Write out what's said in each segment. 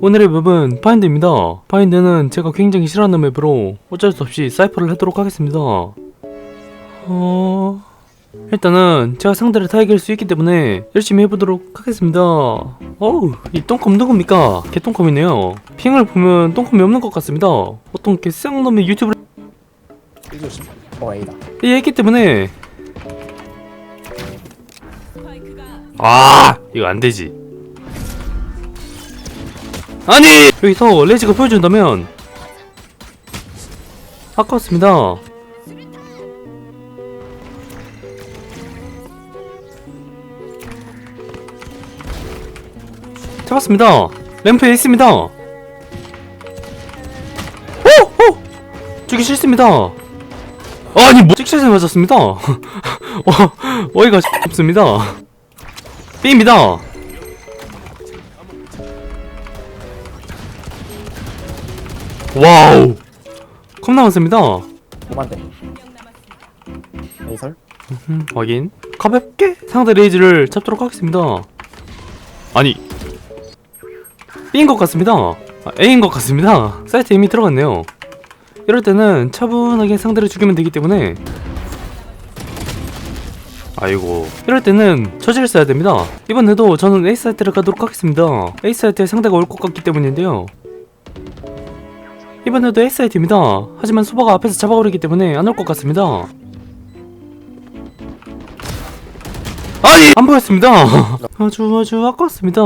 오늘의 맵은 파인드입니다. 파인드는 제가 굉장히 싫어하는 맵으로 어쩔 수 없이 사이퍼를 하도록 하겠습니다. 어... 일단은 제가 상대를 다 이길 수 있기 때문에 열심히 해보도록 하겠습니다. 어우, 이 똥컴 누굽니까? 개똥컴이네요. 핑을 보면 똥컴이 없는 것 같습니다. 어떤 개쌍놈의 유튜브를 조심. 어 A다. 얘기했기 때문에 아 이거 안 되지. 아니 여기서 레지가 보여준다면 아깝습니다. 잡았습니다. 램프에 있습니다. 오! 오! 죽기 싫습니다. 아니 뭐 찍샷에 맞았습니다. 어, 어이가 없습니다. B입니다. 와우. 컵 나왔습니다. 오만대. A설. 음, 확인. 가볍게 상대 레이즈를 잡도록 하겠습니다. 아니 B인 것 같습니다. 아, A인 것 같습니다. 사이트 이미 들어갔네요. 이럴 때는 차분하게 상대를 죽이면 되기 때문에 아이고 이럴 때는 처지를 써야 됩니다. 이번에도 저는 A 사이트를 가도록 하겠습니다. A 사이트에 상대가 올 것 같기 때문인데요. 이번에도 A 사이트입니다. 하지만 소바가 앞에서 잡아오르기 때문에 안 올 것 같습니다. 아니 안 보였습니다. 아주 아주 아깝습니다.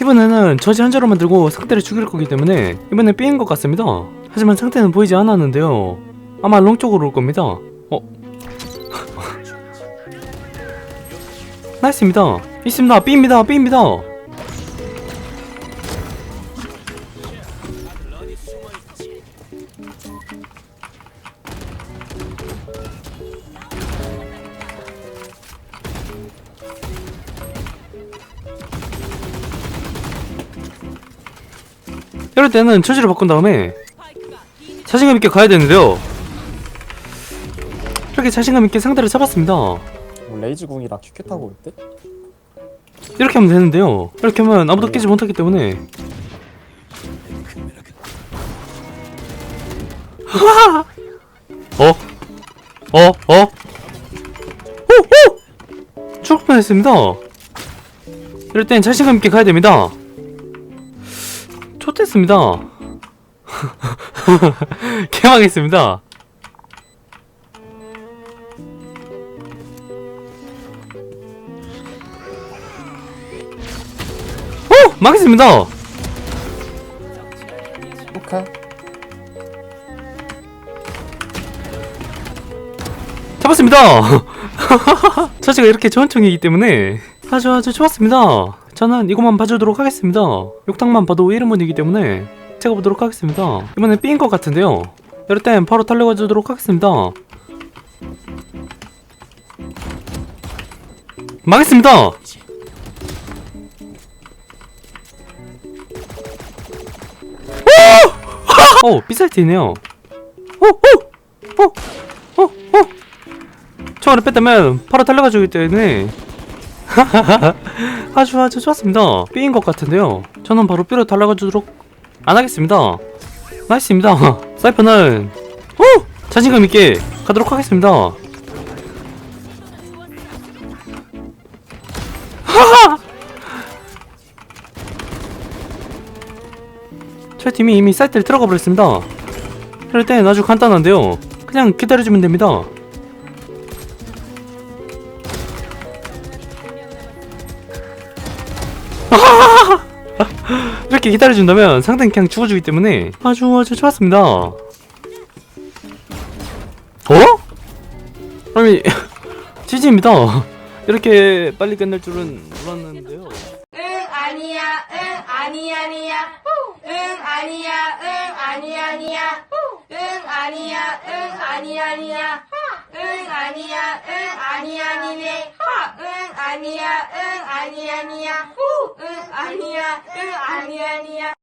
이번에는 저지 한 자로 만들고 상대를 죽일 거기 때문에 이번에 B인 것 같습니다. 하지만 상태는 보이지 않았는데요. 아마 롱 쪽으로 올 겁니다. 어? 나이스입니다. 있습니다. B입니다. B입니다. 이럴 때는 처지를 바꾼 다음에 자신감 있게 가야 되는데요. 이렇게 자신감 있게 상대를 잡았습니다. 뭐 레이즈 궁이랑 큐큐 타고 올 때? 이렇게 하면 되는데요. 이렇게 하면 아무도 깨지 못하기 때문에. 어? 어? 어? 오! 오! 죽을 뻔했습니다. 이럴 땐 자신감 있게 가야 됩니다. 좋댔습니다. 개망했습니다. 오! 망했습니다. 포카. 잡았습니다. 처지가 이렇게 좋은 총이기 때문에 아주 아주 좋았습니다. 저는 이것만 봐주도록 하겠습니다. 욕탕만 봐도 이름은이기 때문에 제가 보도록 하겠습니다. 이번엔 B인 것 같은데요. 이럴 땐 바로 달려가 주도록 하겠습니다. 망했습니다. 오! 오, B사이트이네요. 오, 오! 오! 오! 오! 총알을 뺐다면 바로 달려가 주기 때문에 아주 아주 좋았습니다. B인 것 같은데요. 저는 바로 B로 달려가주도록 안 하겠습니다. 나이스입니다. 사이퍼는 오! 자신감 있게 가도록 하겠습니다. 저희 팀이 이미 사이트를 들어가 버렸습니다. 이럴 땐 아주 간단한데요. 그냥 기다려주면 됩니다. 이렇게 기다려준다면 상대는 그냥 죽어주기 때문에 아주 아주 좋았습니다. 어? 아니 지지입니다. 이렇게 빨리 끝날 줄은 몰랐는데요. 응 아니야 응 아니 아니야 응 아니야 응 아니 아니야 응 아니야 응 아니 아니야 응 아니야 응 아니 아니네 응 아니야 응 아니 아니야